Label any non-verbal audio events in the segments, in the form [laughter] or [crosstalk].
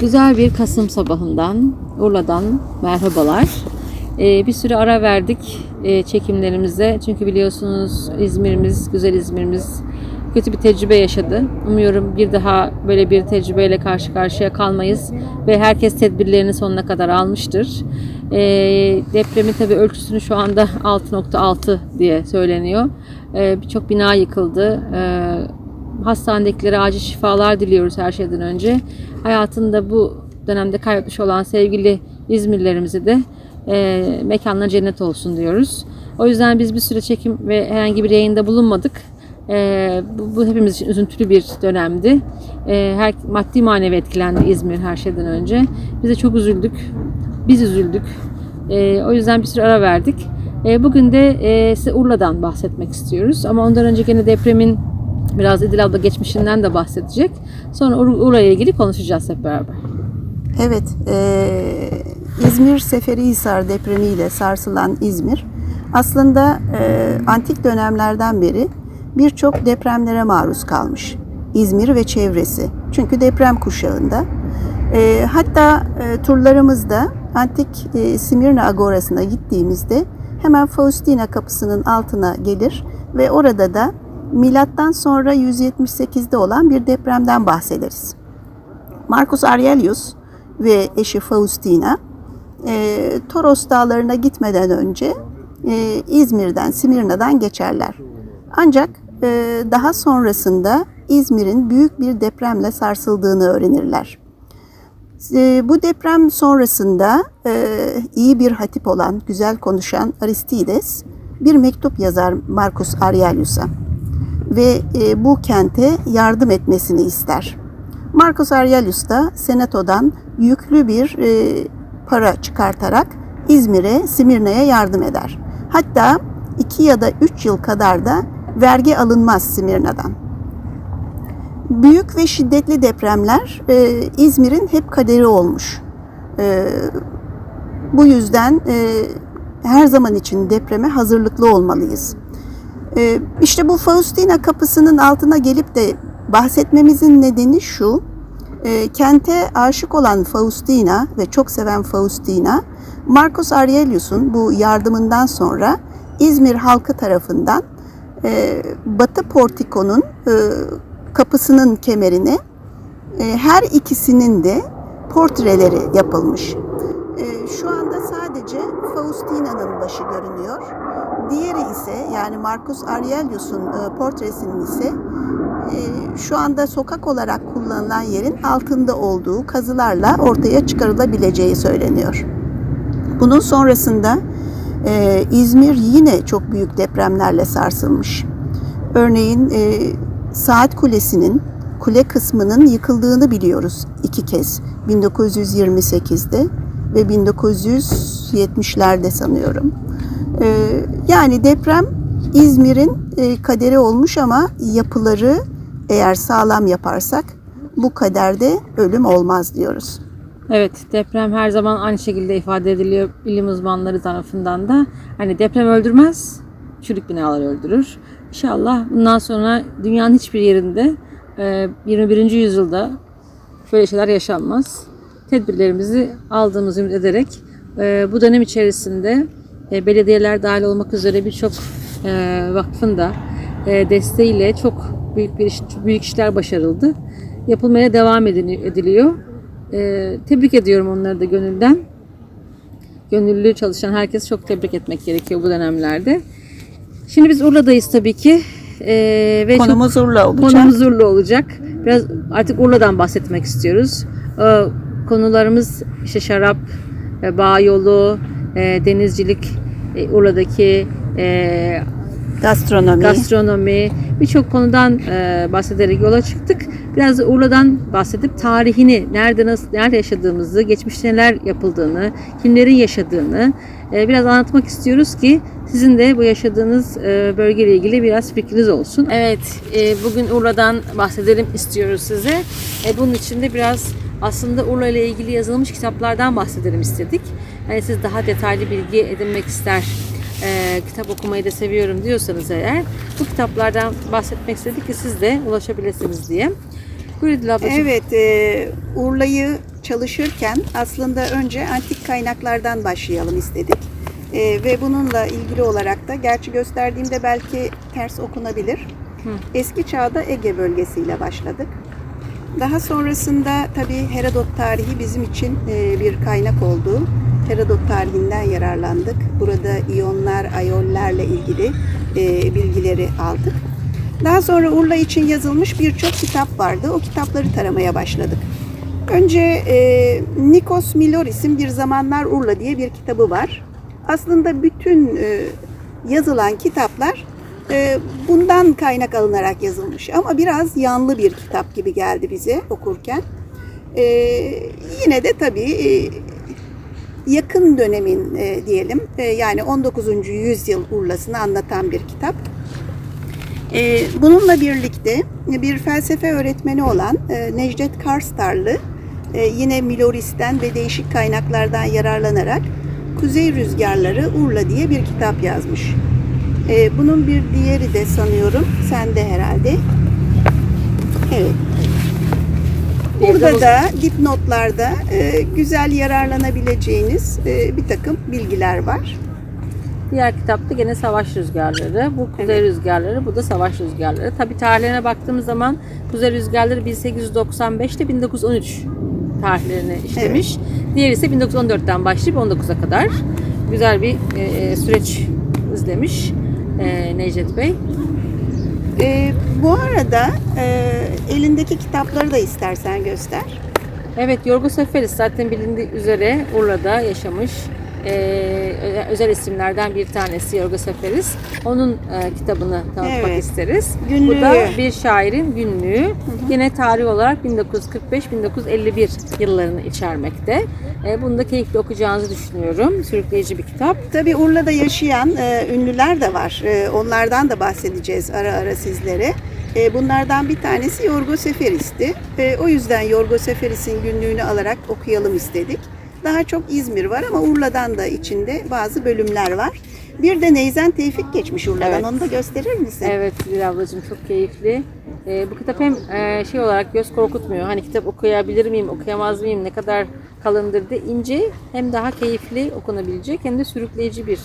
Güzel bir Kasım sabahından Urla'dan merhabalar. Ee, bir süre ara verdik e, çekimlerimize. Çünkü biliyorsunuz İzmir'imiz, güzel İzmir'imiz kötü bir tecrübe yaşadı. Umuyorum bir daha böyle bir tecrübeyle karşı karşıya kalmayız ve herkes tedbirlerini sonuna kadar almıştır. Ee, depremin tabi ölçüsünü şu anda 6.6 diye söyleniyor. Ee, Birçok bina yıkıldı. Ee, hastanedekilere acil şifalar diliyoruz her şeyden önce. Hayatında bu dönemde kaybetmiş olan sevgili İzmirlerimize de e, mekanlar cennet olsun diyoruz. O yüzden biz bir süre çekim ve herhangi bir yayında bulunmadık. E, bu, bu hepimiz için üzüntülü bir dönemdi. E, her maddi manevi etkilendi İzmir her şeyden önce. Biz de çok üzüldük. Biz üzüldük. E, o yüzden bir süre ara verdik. E, bugün de e, size Urla'dan bahsetmek istiyoruz. Ama ondan önce gene depremin Biraz İdil abla geçmişinden de bahsedecek. Sonra Urla'ya ilgili konuşacağız hep beraber. Evet, eee, İzmir Seferihisar depremiyle sarsılan İzmir aslında eee, antik dönemlerden beri birçok depremlere maruz kalmış. İzmir ve çevresi. Çünkü deprem kuşağında. Eee, hatta eee, turlarımızda antik eee, Simirna Agorası'na gittiğimizde hemen Faustina kapısının altına gelir ve orada da milattan sonra 178'de olan bir depremden bahsederiz. Marcus Aurelius ve eşi Faustina e, Toros dağlarına gitmeden önce e, İzmir'den, Simirna'dan geçerler. Ancak e, daha sonrasında İzmir'in büyük bir depremle sarsıldığını öğrenirler. E, bu deprem sonrasında e, iyi bir hatip olan, güzel konuşan Aristides bir mektup yazar Marcus Aurelius'a ve e, bu kente yardım etmesini ister. Marcus Aurelius da senatodan yüklü bir e, para çıkartarak İzmir'e, Simirna'ya yardım eder. Hatta iki ya da üç yıl kadar da vergi alınmaz Simirna'dan. Büyük ve şiddetli depremler e, İzmir'in hep kaderi olmuş. E, bu yüzden e, her zaman için depreme hazırlıklı olmalıyız. E, işte bu Faustina kapısının altına gelip de bahsetmemizin nedeni şu. E, kente aşık olan Faustina ve çok seven Faustina, Marcus Aurelius'un bu yardımından sonra İzmir halkı tarafından e, Batı Portiko'nun e, kapısının kemerine her ikisinin de portreleri yapılmış. E, şu anda sadece Faustina'nın başı görünüyor. Diğeri ise yani Marcus Aurelius'un e, portresinin ise e, şu anda sokak olarak kullanılan yerin altında olduğu kazılarla ortaya çıkarılabileceği söyleniyor. Bunun sonrasında e, İzmir yine çok büyük depremlerle sarsılmış. Örneğin e, Saat Kulesi'nin kule kısmının yıkıldığını biliyoruz iki kez. 1928'de ve 1970'lerde sanıyorum. E, yani deprem İzmir'in e, kaderi olmuş ama yapıları eğer sağlam yaparsak bu kaderde ölüm olmaz diyoruz. Evet deprem her zaman aynı şekilde ifade ediliyor bilim uzmanları tarafından da. Hani deprem öldürmez, çürük binalar öldürür. İnşallah bundan sonra dünyanın hiçbir yerinde e, 21. yüzyılda böyle şeyler yaşanmaz. Tedbirlerimizi aldığımızı ümit ederek e, bu dönem içerisinde e, belediyeler dahil olmak üzere birçok e, vakfın da e, desteğiyle çok büyük bir iş, çok büyük işler başarıldı. Yapılmaya devam edili- ediliyor. E, tebrik ediyorum onları da gönülden. Gönüllü çalışan herkesi çok tebrik etmek gerekiyor bu dönemlerde. Şimdi biz Urla'dayız tabii ki. E, ve çok- Konumuz Urla olacak. Konumuz Urla olacak. Biraz artık Urla'dan bahsetmek istiyoruz. Ee, konularımız işte şarap, e, bağ yolu, e, denizcilik, e, Urla'daki e, Gastronomi. gastronomi birçok konudan e, bahsederek yola çıktık. Biraz da Urla'dan bahsedip tarihini, nerede nasıl, nerede yaşadığımızı, geçmişte neler yapıldığını, kimlerin yaşadığını e, biraz anlatmak istiyoruz ki sizin de bu yaşadığınız e, bölgeyle ilgili biraz fikriniz olsun. Evet, e, bugün Urla'dan bahsedelim istiyoruz size. E, bunun için de biraz aslında Urla ile ilgili yazılmış kitaplardan bahsedelim istedik. Hani siz daha detaylı bilgi edinmek ister, e, kitap okumayı da seviyorum diyorsanız eğer bu kitaplardan bahsetmek istedik ki siz de ulaşabilirsiniz diye. Buyur Dil ablacığım. Evet, e, Urla'yı çalışırken aslında önce antik kaynaklardan başlayalım istedik. E, ve bununla ilgili olarak da, gerçi gösterdiğimde belki ters okunabilir. Eski çağda Ege bölgesiyle başladık. Daha sonrasında tabii Herodot tarihi bizim için e, bir kaynak oldu. Herodot tarihinden yararlandık. Burada iyonlar, ayollerle ilgili e, bilgileri aldık. Daha sonra Urla için yazılmış birçok kitap vardı. O kitapları taramaya başladık. Önce e, Nikos Miloris'in Bir Zamanlar Urla diye bir kitabı var. Aslında bütün e, yazılan kitaplar e, bundan kaynak alınarak yazılmış. Ama biraz yanlı bir kitap gibi geldi bize okurken. E, yine de tabii e, yakın dönemin e, diyelim e, yani 19. yüzyıl Urla'sını anlatan bir kitap. E, bununla birlikte bir felsefe öğretmeni olan e, Necdet Karstarlı e, yine Miloris'ten ve değişik kaynaklardan yararlanarak Kuzey Rüzgarları Urla diye bir kitap yazmış. E, bunun bir diğeri de sanıyorum sende herhalde. Evet. Burada da dipnotlarda e, güzel yararlanabileceğiniz e, bir takım bilgiler var. Diğer kitapta gene savaş rüzgarları. Bu kuzey Evet. rüzgarları, bu da savaş rüzgarları. Tabi tarihlerine baktığımız zaman kuzey rüzgarları 1895 ile 1913 tarihlerini işlemiş. Diğeri ise 1914'ten başlayıp 19'a kadar güzel bir e, süreç izlemiş e, Necdet Bey. E, bu arada e, elindeki kitapları da istersen göster. Evet Yorgo Seferis zaten bilindiği üzere Urla'da yaşamış. Ee, özel isimlerden bir tanesi Yorgo Seferis. Onun e, kitabını tanıtmak Evet. isteriz. Günlüğü. Bu da bir şairin günlüğü. Yine tarih olarak 1945-1951 yıllarını içermekte. E, bunu da keyifli okuyacağınızı düşünüyorum. Sürükleyici bir kitap. Tabii Urla'da yaşayan e, ünlüler de var. E, onlardan da bahsedeceğiz ara ara sizlere. E, bunlardan bir tanesi Yorgo Seferis'ti. E, o yüzden Yorgo Seferis'in günlüğünü alarak okuyalım istedik. Daha çok İzmir var ama Urla'dan da içinde bazı bölümler var. Bir de Neyzen Tevfik geçmiş Urla'dan. Evet. Onu da gösterir misin? Evet Dil ablacığım çok keyifli. Ee, bu kitap hem e, şey olarak göz korkutmuyor. Hani kitap okuyabilir miyim, okuyamaz mıyım, ne kadar kalındır de ince hem daha keyifli okunabilecek hem de sürükleyici bir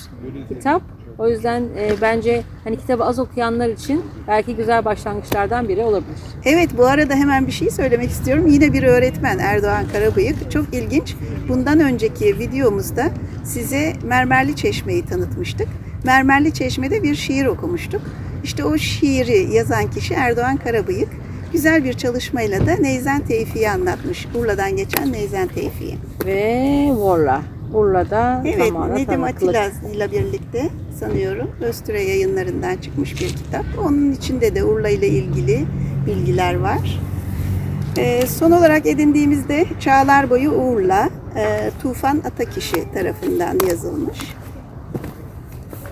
kitap. O yüzden e, bence hani kitabı az okuyanlar için belki güzel başlangıçlardan biri olabilir. Evet bu arada hemen bir şey söylemek istiyorum. Yine bir öğretmen Erdoğan Karabıyık. Çok ilginç. Bundan önceki videomuzda size Mermerli Çeşme'yi tanıtmıştık. Mermerli Çeşme'de bir şiir okumuştuk. İşte o şiiri yazan kişi Erdoğan Karabıyık. Güzel bir çalışmayla da Neyzen Tevfik'i anlatmış. Urla'dan geçen Neyzen Tevfik'i. Ve Vorla. Urla'da Evet, Nedim. Atilla ile birlikte sanıyorum Öztüre yayınlarından çıkmış bir kitap. Onun içinde de Urla ile ilgili bilgiler var. Ee, son olarak edindiğimizde Çağlar Boyu Urla, e, Tufan Atakişi tarafından yazılmış.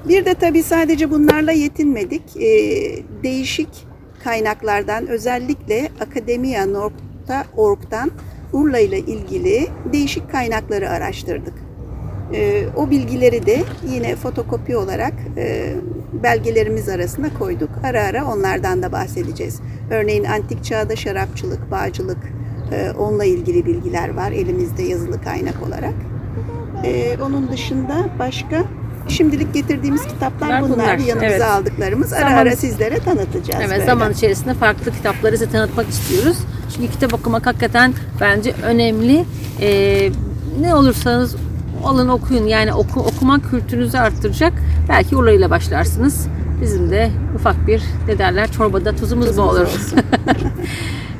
Bir de tabii sadece bunlarla yetinmedik. Ee, değişik kaynaklardan özellikle akademia.org'dan Urla ile ilgili değişik kaynakları araştırdık. Ee, o bilgileri de yine fotokopi olarak e, belgelerimiz arasına koyduk. Ara ara onlardan da bahsedeceğiz. Örneğin antik çağda şarapçılık, bağcılık, e, onunla ilgili bilgiler var elimizde yazılı kaynak olarak. Ee, onun dışında başka şimdilik getirdiğimiz kitaplar Bunlar bunlar, bunlar, yanımıza evet. aldıklarımız. Ara Zaman- ara sizlere tanıtacağız. Evet böyle. zaman içerisinde farklı kitapları size tanıtmak istiyoruz. Çünkü kitap okumak hakikaten bence önemli. Ee, ne olursanız alın okuyun. Yani oku, okumak kültürünüzü arttıracak. Belki orayla başlarsınız. Bizim de ufak bir ne derler çorbada tuzumuz, mu Tuzumuz olur? [laughs]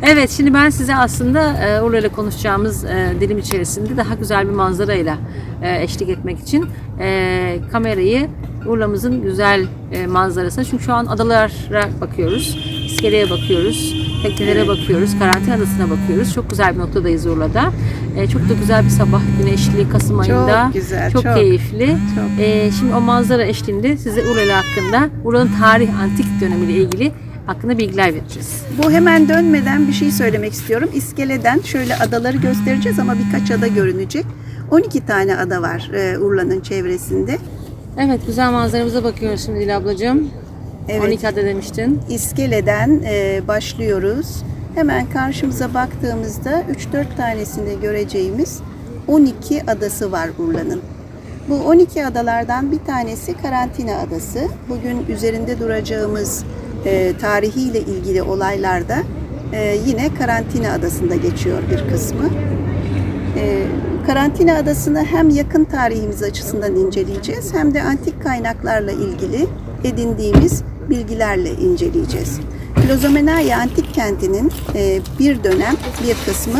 Evet şimdi ben size aslında e, ile konuşacağımız e, dilim içerisinde daha güzel bir manzarayla e, eşlik etmek için e, kamerayı Urla'mızın güzel e, manzarasına çünkü şu an adalara bakıyoruz, iskeleye bakıyoruz, teknelere bakıyoruz, karantina adasına bakıyoruz. Çok güzel bir noktadayız Urla'da. E, çok da güzel bir sabah güneşli Kasım ayında. Çok güzel, Çok, çok. keyifli. Çok. E, şimdi o manzara eşliğinde size Urla hakkında, Urla'nın tarih, antik dönemiyle ilgili hakkında bilgiler vereceğiz. Bu hemen dönmeden bir şey söylemek istiyorum. İskeleden şöyle adaları göstereceğiz ama birkaç ada görünecek. 12 tane ada var e, Urla'nın çevresinde. Evet güzel manzaramıza bakıyoruz şimdi Dil ablacığım. Evet. 12 adet demiştin. İskeleden e, başlıyoruz. Hemen karşımıza baktığımızda 3-4 tanesinde göreceğimiz 12 adası var Urla'nın. Bu 12 adalardan bir tanesi Karantina Adası. Bugün üzerinde duracağımız e, tarihiyle ilgili olaylarda e, yine Karantina Adası'nda geçiyor bir kısmı. E, Karantina Adası'nı hem yakın tarihimiz açısından inceleyeceğiz hem de antik kaynaklarla ilgili edindiğimiz bilgilerle inceleyeceğiz. Klozomenaya antik kentinin e, bir dönem bir kısmı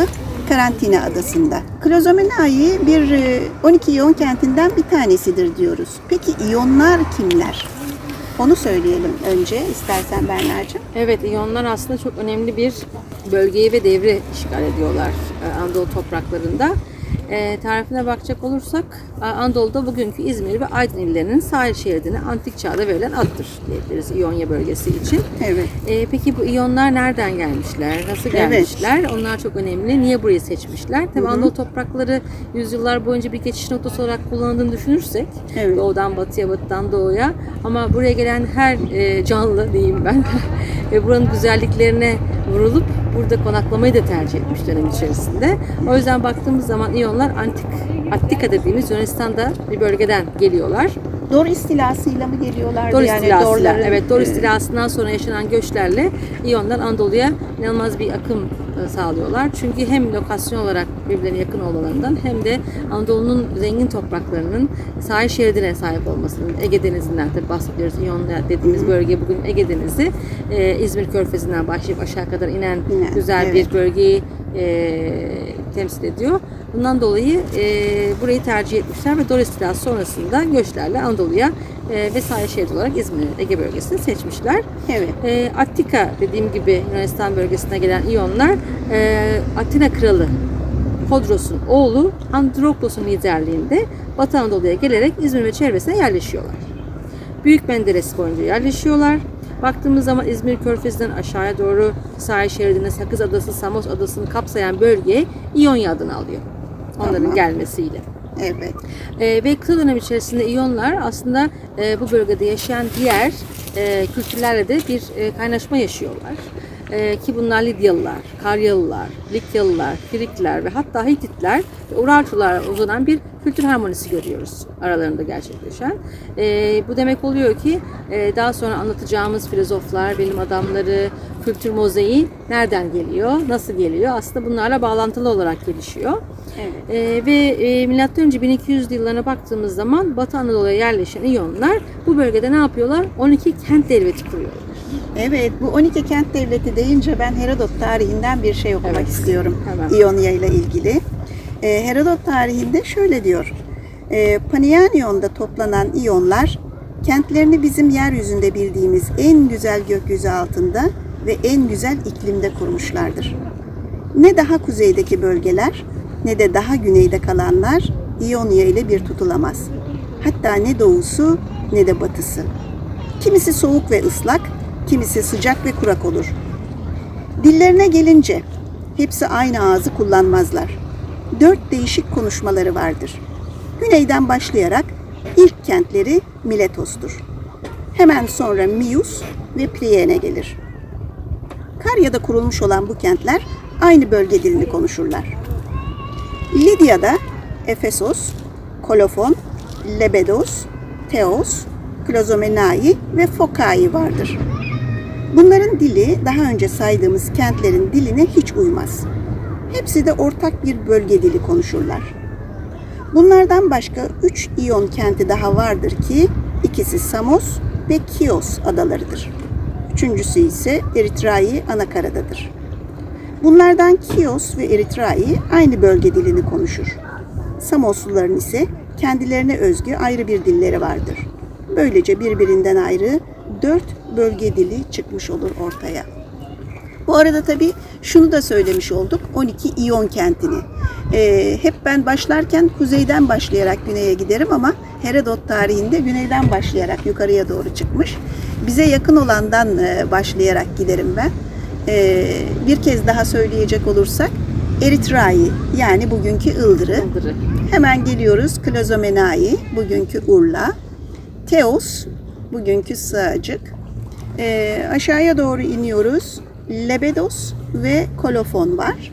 Karantina Adası'nda. Klozomenai bir e, 12 iyon kentinden bir tanesidir diyoruz. Peki iyonlar kimler? Onu söyleyelim önce istersen Berna'cığım. Evet, İyonlar aslında çok önemli bir bölgeyi ve devri işgal ediyorlar e, Anadolu topraklarında. E, tarifine bakacak olursak Anadolu'da bugünkü İzmir ve Aydın illerinin sahil şeridine antik çağda verilen addır diyebiliriz İonya bölgesi için. Evet. E, peki bu iyonlar nereden gelmişler? Nasıl Evet. gelmişler? Onlar çok önemli. Niye burayı seçmişler? Tabii Anadolu toprakları yüzyıllar boyunca bir geçiş noktası olarak kullanıldığını düşünürsek Evet. doğudan batıya, batıdan doğuya ama buraya gelen her e, canlı diyeyim ben [laughs] ve buranın güzelliklerine vurulup burada konaklamayı da tercih etmiş dönem içerisinde. O yüzden baktığımız zaman İyonlar antik Attika dediğimiz Yunanistan'da bir bölgeden geliyorlar. Dor istilasıyla mı geliyorlardı? Dor Yani istilasıyla, Dorların, evet Dor istilasından sonra yaşanan göçlerle İyonlar Anadolu'ya inanılmaz bir akım e, sağlıyorlar. Çünkü hem lokasyon olarak birbirlerine yakın olmalarından hem de Anadolu'nun zengin topraklarının sahil şeridine sahip olmasının Ege Denizi'nden tabi bahsediyoruz. İyonlar dediğimiz bölge bugün Ege Denizi. E, İzmir Körfezi'nden başlayıp aşağı kadar inen İnen, güzel evet. bir bölgeyi e, temsil ediyor. Bundan dolayı e, burayı tercih etmişler ve Dor istilası sonrasında göçlerle Anadolu'ya e, ve sahil şerit olarak İzmir Ege bölgesini seçmişler. Evet. E, Attika dediğim gibi Yunanistan bölgesine gelen İyonlar e, Atina kralı Hodros'un oğlu Androklos'un liderliğinde Batı Anadolu'ya gelerek İzmir ve çevresine yerleşiyorlar. Büyük Menderes boyunca yerleşiyorlar. Baktığımız zaman İzmir Körfezi'nden aşağıya doğru sahil şeridine Sakız Adası, Samos Adası'nı kapsayan bölge İonya adını alıyor. Onların Tamam. gelmesiyle. Evet. E, ve kısa dönem içerisinde İyonlar aslında e, bu bölgede yaşayan diğer e, kültürlerle de bir e, kaynaşma yaşıyorlar. E, ki bunlar Lidyalılar, Karyalılar, Likyalılar, Frikler ve hatta Hititler ve Urartular uzanan bir kültür harmonisi görüyoruz aralarında gerçekleşen. E, bu demek oluyor ki e, daha sonra anlatacağımız filozoflar, bilim adamları, kültür mozaiği nereden geliyor, nasıl geliyor aslında bunlarla bağlantılı olarak gelişiyor. Evet. Ee, ve e, milattan önce 1200 yıllarına baktığımız zaman Batı Anadolu'ya yerleşen İyonlar bu bölgede ne yapıyorlar? 12 kent devleti kuruyorlar. Evet, bu 12 kent devleti deyince ben Herodot tarihinden bir şey okumak Evet, istiyorum. hemen. İonya ile ilgili. Ee, Herodot tarihinde şöyle diyor. Ee, Panianyon'da toplanan İyonlar kentlerini bizim yeryüzünde bildiğimiz en güzel gökyüzü altında ve en güzel iklimde kurmuşlardır. Ne daha kuzeydeki bölgeler ne de daha güneyde kalanlar İonya ile bir tutulamaz. Hatta ne doğusu ne de batısı. Kimisi soğuk ve ıslak, kimisi sıcak ve kurak olur. Dillerine gelince hepsi aynı ağzı kullanmazlar. Dört değişik konuşmaları vardır. Güneyden başlayarak ilk kentleri Miletos'tur. Hemen sonra Mius ve Priene gelir. Karya'da kurulmuş olan bu kentler aynı bölge dilini konuşurlar. Lidya'da Efesos, Kolofon, Lebedos, Teos, Klozomenai ve Fokai vardır. Bunların dili daha önce saydığımız kentlerin diline hiç uymaz. Hepsi de ortak bir bölge dili konuşurlar. Bunlardan başka üç İyon kenti daha vardır ki ikisi Samos ve Kios adalarıdır. Üçüncüsü ise Eritrai Anakara'dadır. Bunlardan Kios ve Eritrai aynı bölge dilini konuşur. Samosluların ise kendilerine özgü ayrı bir dilleri vardır. Böylece birbirinden ayrı dört bölge dili çıkmış olur ortaya. Bu arada tabii şunu da söylemiş olduk. 12 İyon kentini. Ee, hep ben başlarken kuzeyden başlayarak güneye giderim ama Herodot tarihinde güneyden başlayarak yukarıya doğru çıkmış. Bize yakın olandan e, başlayarak giderim ben. Ee, bir kez daha söyleyecek olursak Eritrai yani bugünkü Ildırı. Yıldırı. Hemen geliyoruz Klozomenai, bugünkü Urla. Teos, bugünkü Sığacık. Ee, aşağıya doğru iniyoruz. Lebedos ve kolofon var.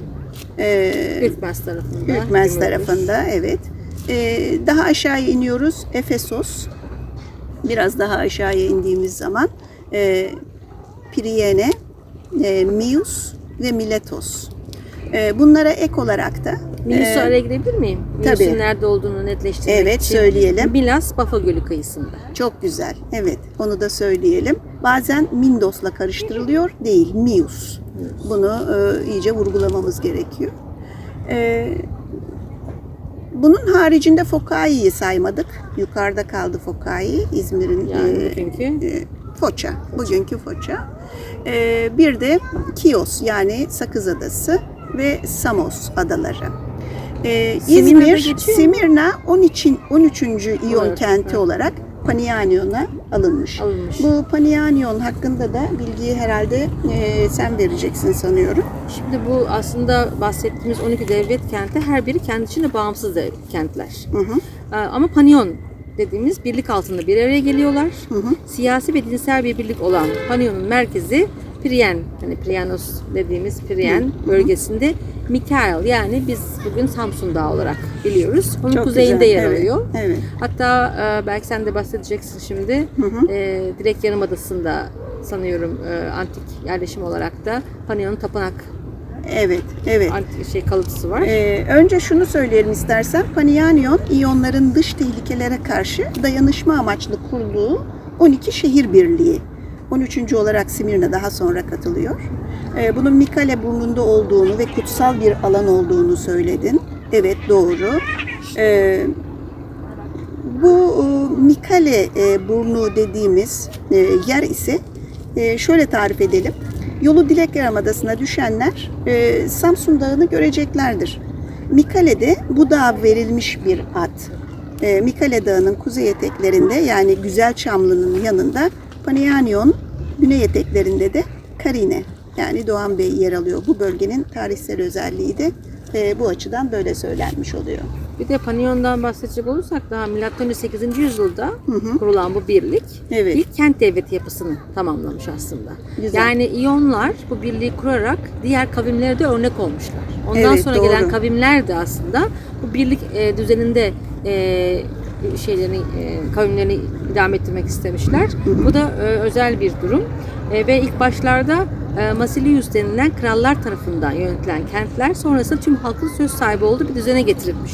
Ee, Ürkmez tarafında. Ürkmez tarafında evet. Ee, daha aşağıya iniyoruz. Efesos. Biraz daha aşağıya indiğimiz zaman e, Priyene, e, Mius ve Miletos. E, bunlara ek olarak da Milus'u e, araya girebilir miyim? tabii. Nerede olduğunu netleştirmek Evet, için. söyleyelim. Milas, Bafa Gölü kıyısında. Çok güzel. Evet, onu da söyleyelim. Bazen Mindos'la karıştırılıyor, değil, Mius. Bunu e, iyice vurgulamamız gerekiyor. E, bunun haricinde Fokai'yi saymadık. Yukarıda kaldı Fokai, İzmir'in Yani e, bugünkü e, Foça, bugünkü Foça. E, bir de Kios yani Sakız Adası ve Samos adaları. E, Simirna'da İzmir? Simirna 13. 13. İyon kenti evet. olarak Panianyon'a alınmış. alınmış. Bu Panianyon hakkında da bilgiyi herhalde e, sen vereceksin sanıyorum. Şimdi bu aslında bahsettiğimiz 12 devlet kenti her biri kendi içinde bağımsız dev- kentler. Hı hı. Ee, Ama Panion dediğimiz birlik altında bir araya geliyorlar. Hı hı. Siyasi ve dinsel bir birlik olan Panion'un merkezi Priyen, hani Prianos dediğimiz Priyen bölgesinde Mikael yani biz bugün Samsun Dağı olarak biliyoruz. Onun Çok kuzeyinde güzel, yer evet, alıyor. Evet. Hatta e, belki sen de bahsedeceksin şimdi. Hı hı. E, Direkt Yarımadası'nda sanıyorum e, antik yerleşim olarak da Panion'un tapınak Evet, evet. antik şey kalıntısı var. Ee, önce şunu söyleyelim istersen. Panianyon, iyonların dış tehlikelere karşı dayanışma amaçlı kurduğu 12 şehir birliği. 13. olarak Simirna daha sonra katılıyor. Ee, bunun Mikale burnunda olduğunu ve kutsal bir alan olduğunu söyledin. Evet doğru. Ee, bu e, Mikale e, burnu dediğimiz e, yer ise şöyle tarif edelim. Yolu Dilek Yarımadası'na düşenler Samsun Dağı'nı göreceklerdir. Mikale'de bu dağa verilmiş bir ad. Mikale Dağı'nın kuzey eteklerinde yani Güzel Çamlı'nın yanında Panianyon, güney eteklerinde de Karine yani Doğan Bey yer alıyor. Bu bölgenin tarihsel özelliği de e, bu açıdan böyle söylenmiş oluyor. Bir de Panion'dan bahsedecek olursak daha milattan 8. yüzyılda kurulan bu birlik Evet. ilk kent devleti yapısını tamamlamış aslında. Güzel. Yani İyonlar bu birliği kurarak diğer kavimlere de örnek olmuşlar. Ondan Evet, sonra doğru. gelen kavimler de aslında bu birlik e, düzeninde e, şeylerini e, kavimlerini idame ettirmek istemişler. Bu da e, özel bir durum. E, ve ilk başlarda e, Masilius denilen krallar tarafından yönetilen kentler sonrasında tüm halkın söz sahibi olduğu bir düzene getirilmiş.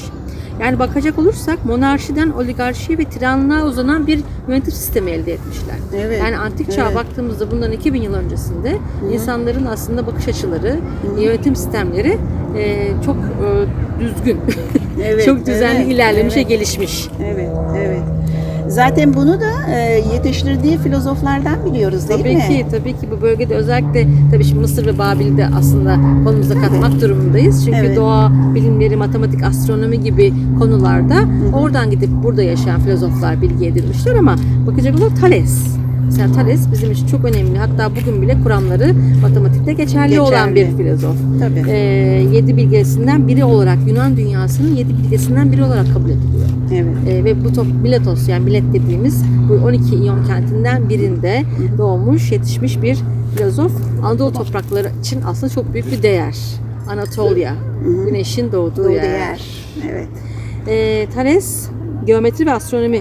Yani bakacak olursak monarşiden oligarşiye ve tiranlığa uzanan bir yönetim sistemi elde etmişler. Evet, Yani antik çağa evet. baktığımızda bundan 2000 yıl öncesinde insanların aslında bakış açıları, yönetim sistemleri e, çok e, düzgün, Evet, [laughs] çok düzenli evet, ilerlemiş evet. ve gelişmiş. Evet, evet. Zaten bunu da e, yetiştirdiği filozoflardan biliyoruz değil Tabii mi? ki, tabii ki bu bölgede özellikle tabii şimdi Mısır ve Babil'i de aslında konumuza katmak durumundayız. Çünkü Evet. doğa bilimleri, matematik, astronomi gibi konularda oradan gidip burada yaşayan filozoflar bilgi edinmişler ama bakacak olursak Thales. Mesela Thales bizim için çok önemli. Hatta bugün bile kuramları matematikte geçerli, olan bir Geçerli. filozof. Tabii. Ee, yedi bilgesinden biri olarak Yunan dünyasının yedi bilgesinden biri olarak kabul ediliyor. Evet. Ee, ve bu top Miletos yani Milet dediğimiz bu 12 İyon kentinden birinde doğmuş, yetişmiş bir filozof. Anadolu toprakları için aslında çok büyük bir değer. Anatolia, güneşin doğduğu Doğru yer. yer. Evet. Ee, Thales geometri ve astronomi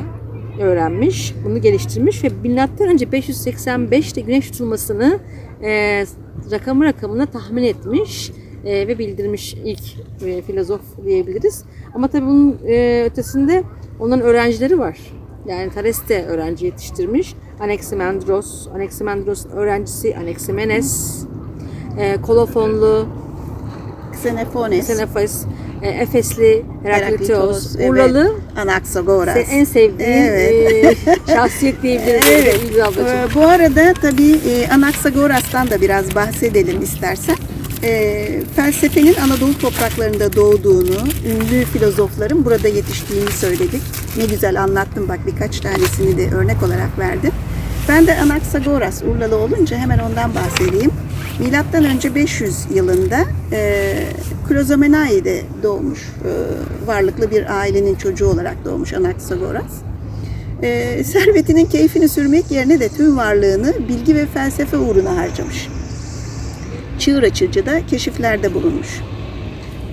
öğrenmiş, bunu geliştirmiş ve milattan önce 585'te güneş tutulmasını e, rakamı rakamına tahmin etmiş e, ve bildirmiş ilk e, filozof diyebiliriz. Ama tabii bunun e, ötesinde onların öğrencileri var. Yani Thales de öğrenci yetiştirmiş. Anaximandros, Anaximandros'un öğrencisi Anaximenes, e, Kolofonlu, Xenofones. E, Efesli, Heraklitos, evet. Urlalı Anaxagoras. senin en sevdiğin Evet. e, [laughs] şahsiyet diyebiliriz. Evet. Ablacığım. Bu arada tabii e, Anaxagoras'tan da biraz bahsedelim istersen. Ee, felsefenin Anadolu topraklarında doğduğunu, ünlü filozofların burada yetiştiğini söyledik. Ne güzel anlattın bak birkaç tanesini de örnek olarak verdin. Ben de Anaxagoras Urlalı olunca hemen ondan bahsedeyim. Milattan önce 500 yılında e, Klozomenai'de doğmuş, e, varlıklı bir ailenin çocuğu olarak doğmuş Anaxagoras. Ee, [laughs] servetinin keyfini sürmek yerine de tüm varlığını bilgi ve felsefe uğruna harcamış. çığır açıcı da keşiflerde bulunmuş.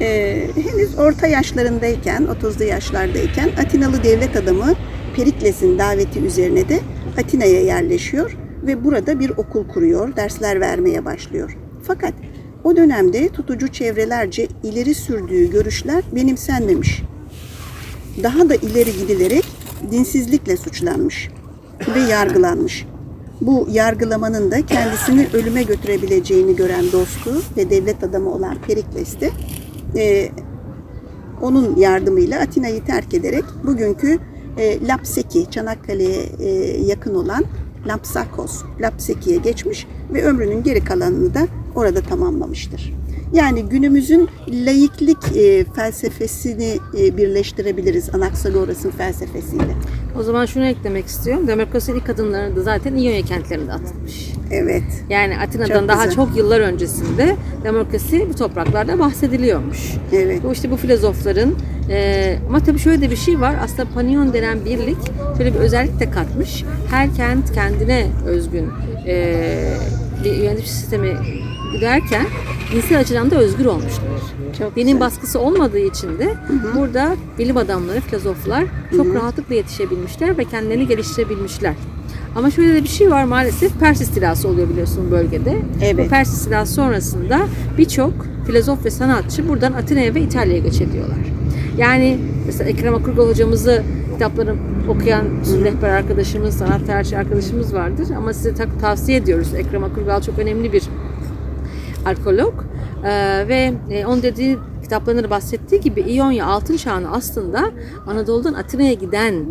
Ee, henüz orta yaşlarındayken, 30'lu yaşlardayken Atinalı devlet adamı Perikles'in daveti üzerine de Atina'ya yerleşiyor ve burada bir okul kuruyor, dersler vermeye başlıyor. Fakat o dönemde tutucu çevrelerce ileri sürdüğü görüşler benimsenmemiş. Daha da ileri gidilerek dinsizlikle suçlanmış ve yargılanmış. Bu yargılamanın da kendisini ölüme götürebileceğini gören dostu ve devlet adamı olan Perikles de e, onun yardımıyla Atina'yı terk ederek bugünkü e, Lapseki, Çanakkale'ye e, yakın olan Lapsakos, Lapseki'ye geçmiş ve ömrünün geri kalanını da orada tamamlamıştır. Yani günümüzün laiklik e, felsefesini e, birleştirebiliriz Anaxagoras'ın felsefesiyle. O zaman şunu eklemek istiyorum. Demokrasi ilk adımlarını da zaten İonya kentlerinde atılmış. Evet. Yani Atina'dan Çok daha güzel. çok yıllar öncesinde demokrasi bu topraklarda bahsediliyormuş. Evet. Bu işte bu filozofların e, ama tabii şöyle de bir şey var. Aslında Panion denen birlik şöyle bir özellik de katmış. Her kent kendine özgün e, bir yönetim sistemi derken dinsel açıdan da özgür olmuşlar. Çok Dinin güzel. baskısı olmadığı için de burada bilim adamları, filozoflar çok rahatlıkla yetişebilmişler ve kendilerini geliştirebilmişler. Ama şöyle de bir şey var maalesef Pers istilası oluyor biliyorsun bölgede. Evet. Bu Pers istilası sonrasında birçok filozof ve sanatçı buradan Atina'ya ve İtalya'ya göç ediyorlar. Yani mesela Ekrem Akurgul hocamızı kitaplarını okuyan rehber arkadaşımız, sanat tarihçi arkadaşımız vardır. Ama size ta- tavsiye ediyoruz. Ekrem Akurgul çok önemli bir arkeolog Ee, ve e, onun dediği kitaplarında da bahsettiği gibi İonya altın çağını aslında Anadolu'dan Atina'ya giden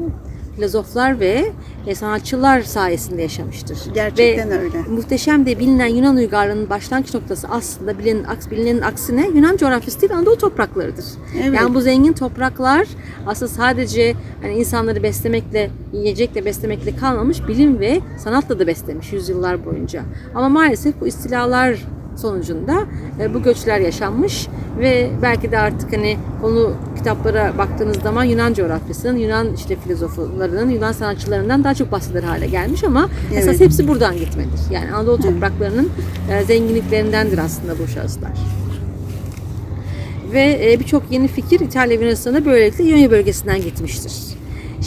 filozoflar ve e, sanatçılar sayesinde yaşamıştır. Gerçekten ve öyle. Muhteşem de bilinen Yunan uygarlığının başlangıç noktası aslında bilinenin, aks, bilinenin aksine Yunan coğrafyası değil Anadolu topraklarıdır. Evet. Yani bu zengin topraklar aslında sadece hani insanları beslemekle, yiyecekle beslemekle kalmamış, bilim ve sanatla da beslemiş yüzyıllar boyunca. Ama maalesef bu istilalar sonucunda e, bu göçler yaşanmış ve belki de artık hani konu kitaplara baktığınız zaman Yunan coğrafyasının, Yunan işte filozoflarının, Yunan sanatçılarından daha çok bahseder hale gelmiş ama esas Evet. hepsi buradan gitmedir. Yani Anadolu topraklarının e, zenginliklerindendir aslında bu şahıslar. Ve e, birçok yeni fikir İtalya Yunanistan'a böylelikle İonya bölgesinden gitmiştir.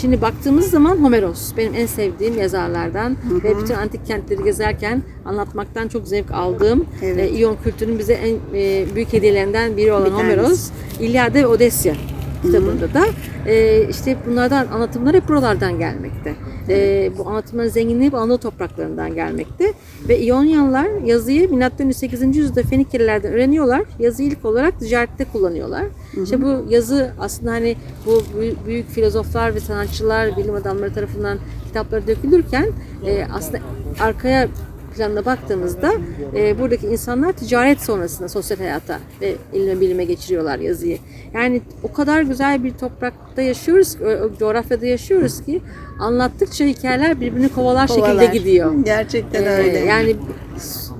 Şimdi baktığımız zaman Homeros benim en sevdiğim yazarlardan ve bütün antik kentleri gezerken anlatmaktan çok zevk aldığım Evet. e, İyon kültürünün bize en e, büyük hediyelerinden biri olan Bir. Homeros, İlyada ve Odesya kitabında da e, işte bunlardan anlatımlar hep buralardan gelmekte. E, bu anlatımların zenginliği bu Anadolu topraklarından gelmekte. Ve İyonyalılar yazıyı milattan 8. yüzyılda Fenikelilerden öğreniyorlar. Yazıyı ilk olarak ticarette kullanıyorlar. İşte bu yazı aslında hani bu büyük, büyük filozoflar ve sanatçılar, bilim adamları tarafından kitapları dökülürken e, aslında arkaya planına baktığımızda e, buradaki insanlar ticaret sonrasında sosyal hayata ve ilme bilime geçiriyorlar yazıyı. Yani o kadar güzel bir toprakta yaşıyoruz, ki, o, o coğrafyada yaşıyoruz ki anlattıkça hikayeler birbirini kovalar, Kovalar. şekilde gidiyor. Gerçekten Ee, öyle. yani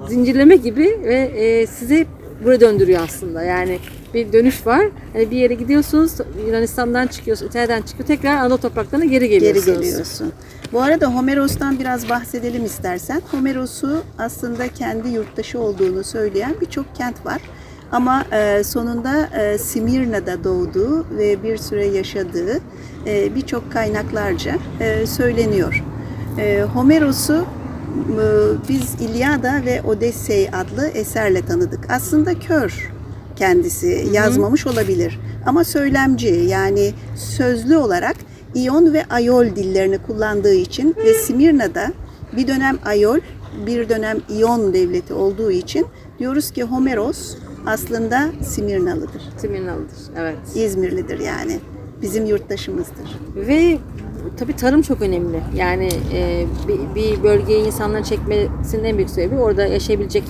zincirleme gibi ve e, sizi buraya döndürüyor aslında. Yani bir dönüş var. Hani bir yere gidiyorsunuz, Yunanistan'dan çıkıyorsunuz, İtalya'dan çıkıyor, tekrar Anadolu topraklarına geri geri geliyorsunuz. geliyorsun. Bu arada Homeros'tan biraz bahsedelim istersen. Homeros'u aslında kendi yurttaşı olduğunu söyleyen birçok kent var. Ama e, sonunda e, Simirna'da doğduğu ve bir süre yaşadığı e, birçok kaynaklarca söyleniyor. Homeros'u biz İlyada ve Odessey adlı eserle tanıdık. Aslında kör kendisi yazmamış olabilir. Ama söylemci yani sözlü olarak İyon ve Ayol dillerini kullandığı için ve Simirna'da bir dönem Ayol, bir dönem İyon devleti olduğu için diyoruz ki Homeros aslında Simirnalıdır. Simirnalıdır, evet. İzmirlidir yani. Bizim yurttaşımızdır. Ve tabii tarım çok önemli. Yani e, bir, bir bölgeye insanların çekmesinin en büyük sebebi orada yaşayabilecek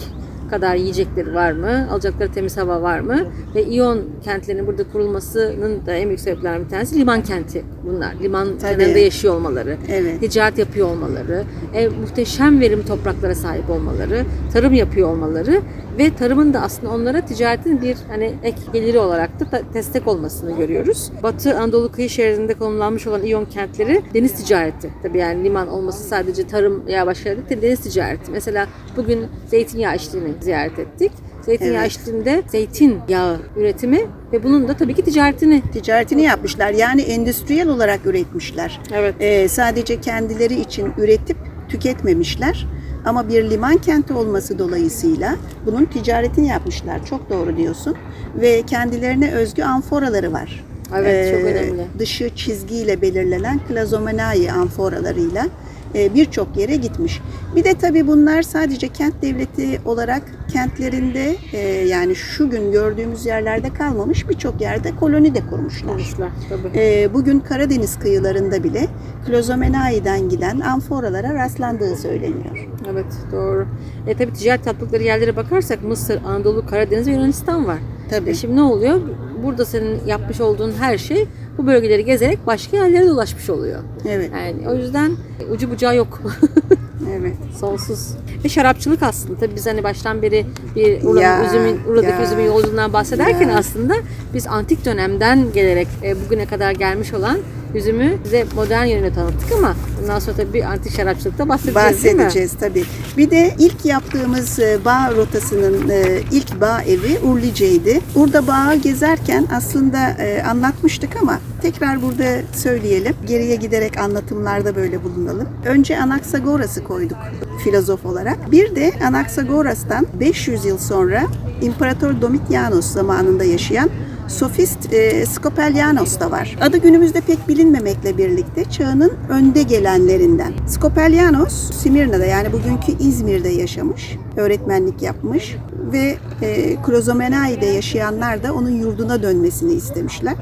kadar yiyecekleri var mı? Alacakları temiz hava var mı? Ve İyon kentlerinin burada kurulmasının da en büyük sebeplerinden bir tanesi liman kenti bunlar. Liman Tabii. kenarında yaşıyor olmaları, Evet. ticaret yapıyor olmaları, e, muhteşem verimli topraklara sahip olmaları, tarım yapıyor olmaları ve tarımın da aslında onlara ticaretin bir hani ek geliri olarak da destek olmasını görüyoruz. Batı Anadolu kıyı şeridinde konumlanmış olan İyon kentleri deniz ticareti. Tabii yani liman olması sadece tarım ya başka değil, deniz ticareti. Mesela bugün zeytinyağı işlerini ziyaret ettik. Zeytinyağı Evet. eşliğinde zeytin yağı üretimi ve bunun da tabii ki ticaretini. Ticaretini yapmışlar. Yani endüstriyel olarak üretmişler. Evet. Ee, sadece kendileri için üretip tüketmemişler. Ama bir liman kenti olması dolayısıyla bunun ticaretini yapmışlar. Çok doğru diyorsun. Ve kendilerine özgü amforaları var. Evet, çok önemli. Dışı çizgiyle belirlenen klazomenai amforalarıyla birçok yere gitmiş. Bir de tabii bunlar sadece kent devleti olarak kentlerinde e, yani şu gün gördüğümüz yerlerde kalmamış birçok yerde koloni de kurmuşlar. Konuşlar tabii. E, bugün Karadeniz kıyılarında bile Klozomenai'den giden amforalara rastlandığı söyleniyor. Evet doğru. E tabii ticaret yaptıkları yerlere bakarsak Mısır, Anadolu, Karadeniz ve Yunanistan var. Tabii. E şimdi ne oluyor? Burada senin yapmış olduğun her şey bu bölgeleri gezerek başka yerlere de ulaşmış oluyor. Evet, Yani o yüzden ucu bucağı yok. [laughs] evet. Sonsuz. Ve şarapçılık aslında. Tabii biz hani baştan beri bir Urla'nın Ya, üzümün, Urla'daki ya. üzümün yolculuğundan bahsederken Ya. aslında biz antik dönemden gelerek e, bugüne kadar gelmiş olan üzümü bize modern yönüyle tanıttık ama bundan sonra tabii bir antik şarapçılıkta bahsedeceğiz, değil mi? Bahsedeceğiz tabii. Bir de ilk yaptığımız e, bağ rotasının e, ilk bağ evi Urlice'ydi. Burada bağı gezerken aslında e, anlatmıştık ama tekrar burada söyleyelim. Geriye giderek anlatımlarda böyle bulunalım. Önce Anaxagoras'ı koyduk filozof olarak. Bir de Anaxagoras'tan 500 yıl sonra İmparator Domitianos zamanında yaşayan Sofist e, Skopelianos da var. Adı günümüzde pek bilinmemekle birlikte çağının önde gelenlerinden. Skopelianos Simirna'da yani bugünkü İzmir'de yaşamış, öğretmenlik yapmış ve e, Krozomenai'de yaşayanlar da onun yurduna dönmesini istemişler.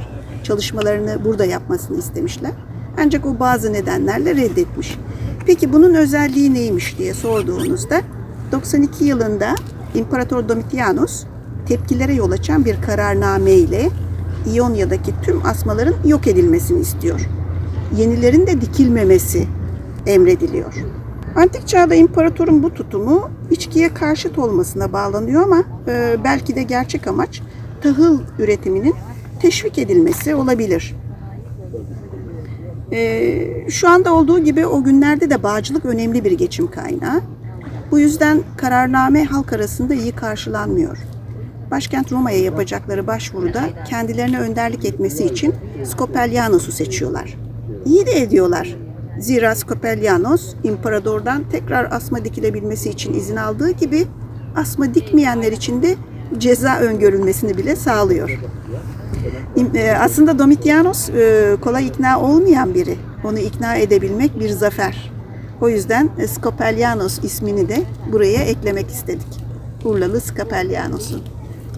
Çalışmalarını burada yapmasını istemişler. Ancak o bazı nedenlerle reddetmiş. Peki bunun özelliği neymiş diye sorduğunuzda 92 yılında İmparator Domitianos tepkilere yol açan bir kararname ile İonya'daki tüm asmaların yok edilmesini istiyor. Yenilerin de dikilmemesi emrediliyor. Antik çağda imparatorun bu tutumu içkiye karşıt olmasına bağlanıyor ama e, belki de gerçek amaç tahıl üretiminin teşvik edilmesi olabilir. E, şu anda olduğu gibi o günlerde de bağcılık önemli bir geçim kaynağı. Bu yüzden kararname halk arasında iyi karşılanmıyor. Başkent Roma'ya yapacakları başvuruda kendilerine önderlik etmesi için Skopelianos'u seçiyorlar. İyi de ediyorlar. Zira Skopelianos imparatordan tekrar asma dikilebilmesi için izin aldığı gibi asma dikmeyenler için de ceza öngörülmesini bile sağlıyor. E, Aslında Domitianos e, kolay ikna olmayan biri. Onu ikna edebilmek bir zafer. O yüzden e, Skopelianos ismini de buraya eklemek istedik. Urlalı Skopelianos'u.